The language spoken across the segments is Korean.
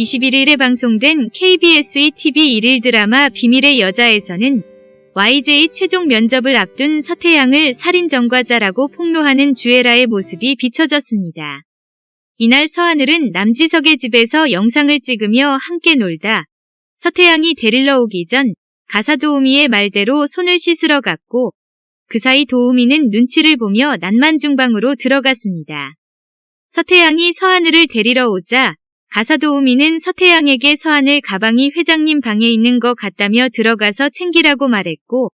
21일에 방송된 KBS의 TV 일일 드라마 비밀의 여자에서는 YJ 최종 면접을 앞둔 서태양을 살인전과자라고 폭로하는 주애라의 모습이 비춰졌습니다. 이날 서하늘은 남지석의 집에서 영상을 찍으며 함께 놀다 서태양이 데리러 오기 전 가사 도우미의 말대로 손을 씻으러 갔고 그 사이 도우미는 눈치를 보며 난만중방으로 들어갔습니다. 서태양이 서하늘을 데리러 오자 가사 도우미는 서태양에게 서하늘 가방이 회장님 방에 있는 것 같다며 들어가서 챙기라고 말했고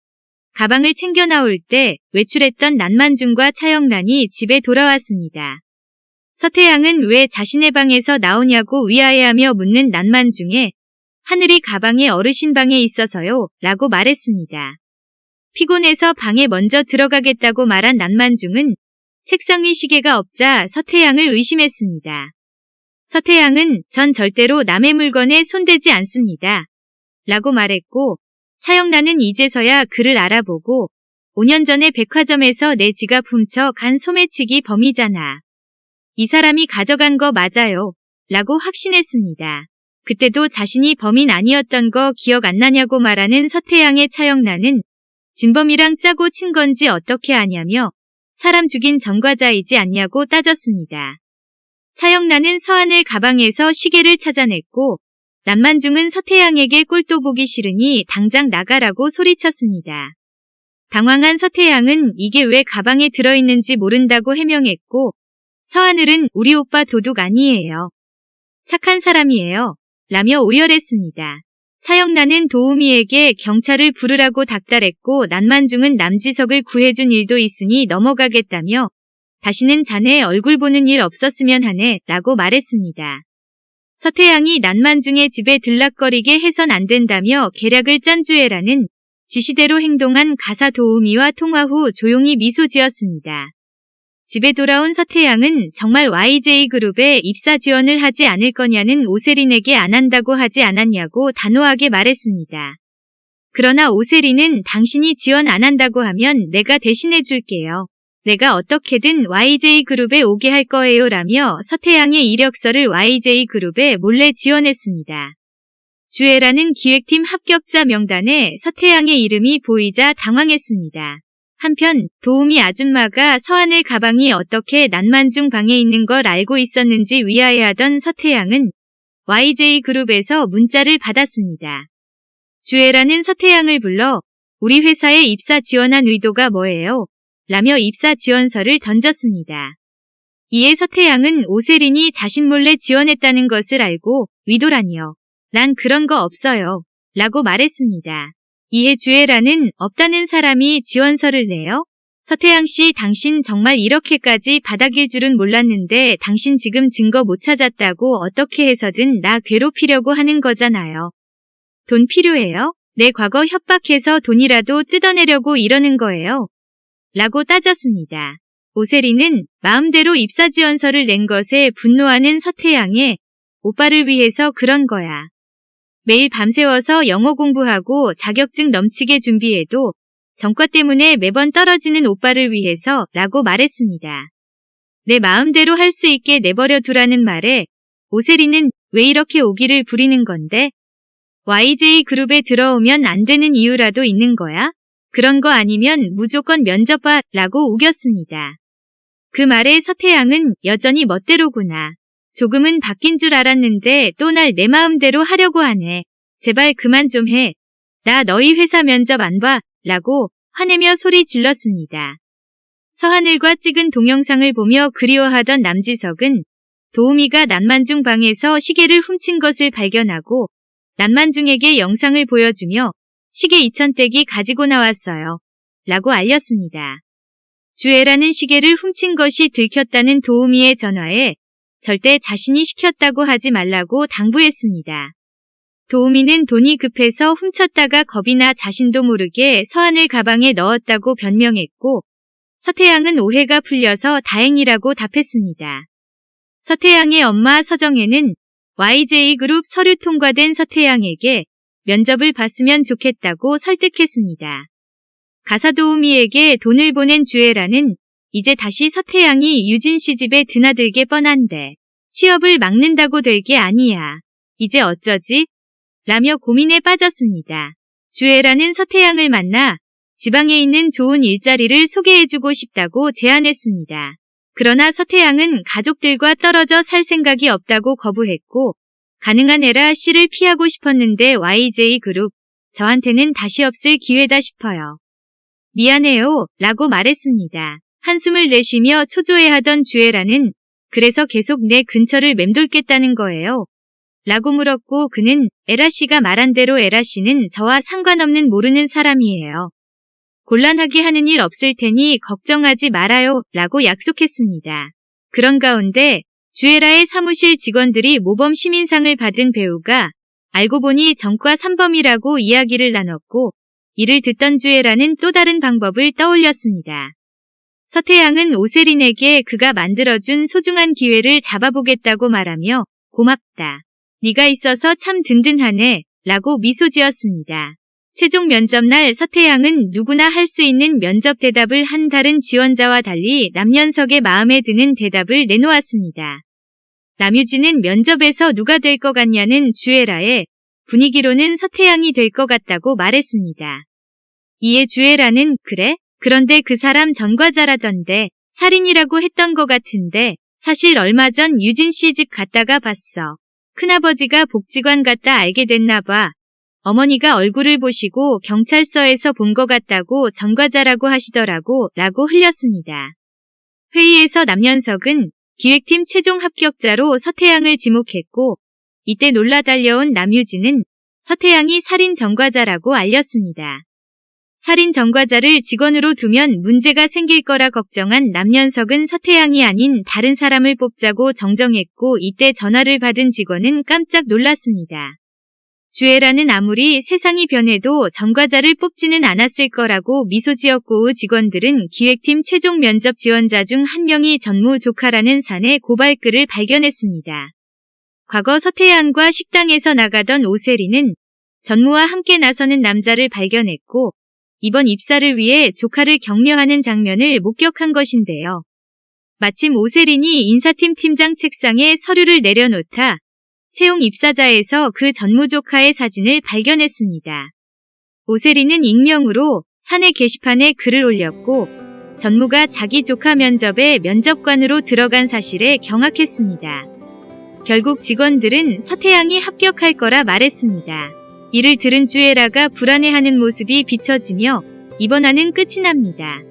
가방을 챙겨 나올 때 외출했던 난만중과 차영란이 집에 돌아왔습니다. 서태양은 왜 자신의 방에서 나오냐고 위아해하며 묻는 난만중에 하늘이 가방에 어르신 방에 있어서요 라고 말했습니다. 피곤해서 방에 먼저 들어가겠다고 말한 난만중은 책상 위 시계가 없자 서태양을 의심했습니다. 서태양은 전 절대로 남의 물건에 손대지 않습니다. 라고 말했고 차영란은 이제서야 그를 알아보고 5년 전에 백화점에서 내 지갑 훔쳐 간 소매치기 범이잖아. 이 사람이 가져간 거 맞아요. 라고 확신했습니다. 그때도 자신이 범인 아니었던 거 기억 안 나냐고 말하는 서태양의 차영란은 진범이랑 짜고 친 건지 어떻게 아냐며 사람 죽인 전과자이지 않냐고 따졌습니다. 차영란은 서한을 가방에서 시계를 찾아냈고 남만중은 서태양에게 꼴도 보기 싫으니 당장 나가라고 소리쳤습니다. 당황한 서태양은 이게 왜 가방에 들어있는지 모른다고 해명했고 서하늘은 우리 오빠 도둑 아니에요. 착한 사람이에요. 라며 오열했습니다. 차영란은 도우미에게 경찰을 부르라고 닥달했고 난만중은 남지석을 구해준 일도 있으니 넘어가겠다며 다시는 자네 얼굴 보는 일 없었으면 하네 라고 말했습니다. 서태양이 난만중의 집에 들락거리게 해선 안 된다며 계략을 짠 주애라는 지시대로 행동한 가사 도우미와 통화 후 조용히 미소 지었습니다. 집에 돌아온 서태양은 정말 YJ그룹에 입사 지원을 하지 않을 거냐는 오세린에게 안 한다고 하지 않았냐고 단호하게 말했습니다. 그러나 오세린은 당신이 지원 안 한다고 하면 내가 대신해 줄게요. 내가 어떻게든 YJ그룹에 오게 할 거예요 라며 서태양의 이력서를 YJ그룹에 몰래 지원했습니다. 주애라는 기획팀 합격자 명단에 서태양의 이름이 보이자 당황했습니다. 한편 도우미 아줌마가 서한의 가방이 어떻게 난만중 방에 있는 걸 알고 있었는지 위아해하던 서태양은 YJ그룹에서 문자를 받았습니다. 주애라는 서태양을 불러 우리 회사에 입사 지원한 의도가 뭐예요? 라며 입사 지원서를 던졌습니다. 이에 서태양은 오세린이 자신 몰래 지원했다는 것을 알고 위도라니요. 난 그런 거 없어요. 라고 말했습니다. 이에 주애라는 없다는 사람이 지원서를 내요? 서태양 씨 당신 정말 이렇게까지 바닥일 줄은 몰랐는데 당신 지금 증거 못 찾았다고 어떻게 해서든 나 괴롭히려고 하는 거잖아요. 돈 필요해요? 내 과거 협박해서 돈이라도 뜯어내려고 이러는 거예요. 라고 따졌습니다. 오세리는 마음대로 입사 지원서를 낸 것에 분노하는 서태양에 오빠를 위해서 그런 거야. 매일 밤새워서 영어 공부하고 자격증 넘치게 준비해도 전과 때문에 매번 떨어지는 오빠를 위해서 라고 말했습니다. 내 마음대로 할 수 있게 내버려 두라는 말에 오세리는 왜 이렇게 오기를 부리는 건데? YJ 그룹에 들어오면 안 되는 이유라도 있는 거야? 그런 거 아니면 무조건 면접 봐 라고 우겼습니다. 그 말에 서태양은 여전히 멋대로구나. 조금은 바뀐 줄 알았는데 또 날 내 마음대로 하려고 하네. 제발 그만 좀 해. 나 너희 회사 면접 안 봐. 라고 화내며 소리 질렀습니다. 서하늘과 찍은 동영상을 보며 그리워하던 남지석은 도우미가 난만중 방에서 시계를 훔친 것을 발견하고 난만중에게 영상을 보여주며 시계 2천댁이 가지고 나왔어요. 라고 알렸습니다. 주애라는 시계를 훔친 것이 들켰다는 도우미의 전화에 절대 자신이 시켰다고 하지 말라고 당부했습니다. 도우미는 돈이 급해서 훔쳤다가 겁이 나 자신도 모르게 서한을 가방에 넣었다고 변명했고 서태양은 오해가 풀려서 다행이라고 답했습니다. 서태양의 엄마 서정혜는 YJ그룹 서류 통과된 서태양에게 면접을 봤으면 좋겠다고 설득했습니다. 가사 도우미에게 돈을 보낸 주애라는 이제 다시 서태양이 유진 씨 집에 드나들게 뻔한데 취업을 막는다고 될 게 아니야. 이제 어쩌지? 라며 고민에 빠졌습니다. 주애라는 서태양을 만나 지방에 있는 좋은 일자리를 소개해주고 싶다고 제안했습니다. 그러나 서태양은 가족들과 떨어져 살 생각이 없다고 거부했고 가능한 에라 씨를 피하고 싶었는데 YJ그룹 저한테는 다시 없을 기회다 싶어요. 미안해요 라고 말했습니다. 한숨을 내쉬며 초조해하던 주애라는 그래서 계속 내 근처를 맴돌겠다는 거예요. 라고 물었고 그는 에라 씨가 말한 대로 에라 씨는 저와 상관없는 모르는 사람이에요. 곤란하게 하는 일 없을 테니 걱정하지 말아요. 라고 약속했습니다. 그런 가운데 주애라의 사무실 직원들이 모범 시민상을 받은 배우가 알고 보니 전과 3범이라고 이야기를 나눴고 이를 듣던 주애라는 또 다른 방법을 떠올렸습니다. 서태양은 오세린에게 그가 만들어준 소중한 기회를 잡아보겠다고 말하며 고맙다. 네가 있어서 참 든든하네. 라고 미소 지었습니다. 최종 면접 날 서태양은 누구나 할 수 있는 면접 대답을 한 다른 지원자와 달리 남연석의 마음에 드는 대답을 내놓았습니다. 남유진은 면접에서 누가 될 것 같냐는 주애라에 분위기로는 서태양이 될 것 같다고 말했습니다. 이에 주애라는 그래? 그런데 그 사람 전과자라던데 살인이라고 했던 것 같은데 사실 얼마 전 유진 씨 집 갔다가 봤어. 큰아버지가 복지관 갔다 알게 됐나 봐. 어머니가 얼굴을 보시고 경찰서에서 본 것 같다고 전과자라고 하시더라고 라고 흘렸습니다. 회의에서 남연석은 기획팀 최종 합격자로 서태양을 지목했고 이때 놀라 달려온 남유진은 서태양이 살인 전과자라고 알렸습니다. 살인 전과자를 직원으로 두면 문제가 생길 거라 걱정한 남연석은 서태양이 아닌 다른 사람을 뽑자고 정정했고 이때 전화를 받은 직원은 깜짝 놀랐습니다. 주애라는 아무리 세상이 변해도 전과자를 뽑지는 않았을 거라고 미소 지었고 의 직원들은 기획팀 최종 면접 지원자 중 한 명이 전무 조카라는 산의 고발글을 발견했습니다. 과거 서태양과 식당에서 나가던 오세리는 전무와 함께 나서는 남자를 발견했고 이번 입사를 위해 조카를 격려하는 장면을 목격한 것인데요. 마침 오세린이 인사팀 팀장 책상에 서류를 내려놓다 채용 입사자에서 그 전무 조카의 사진을 발견했습니다. 오세린은 익명으로 사내 게시판에 글을 올렸고 전무가 자기 조카 면접에 면접관으로 들어간 사실에 경악했습니다. 결국 직원들은 서태양이 합격할 거라 말했습니다. 이를 들은 주애라가 불안해하는 모습이 비춰지며 이번 화는 끝이 납니다.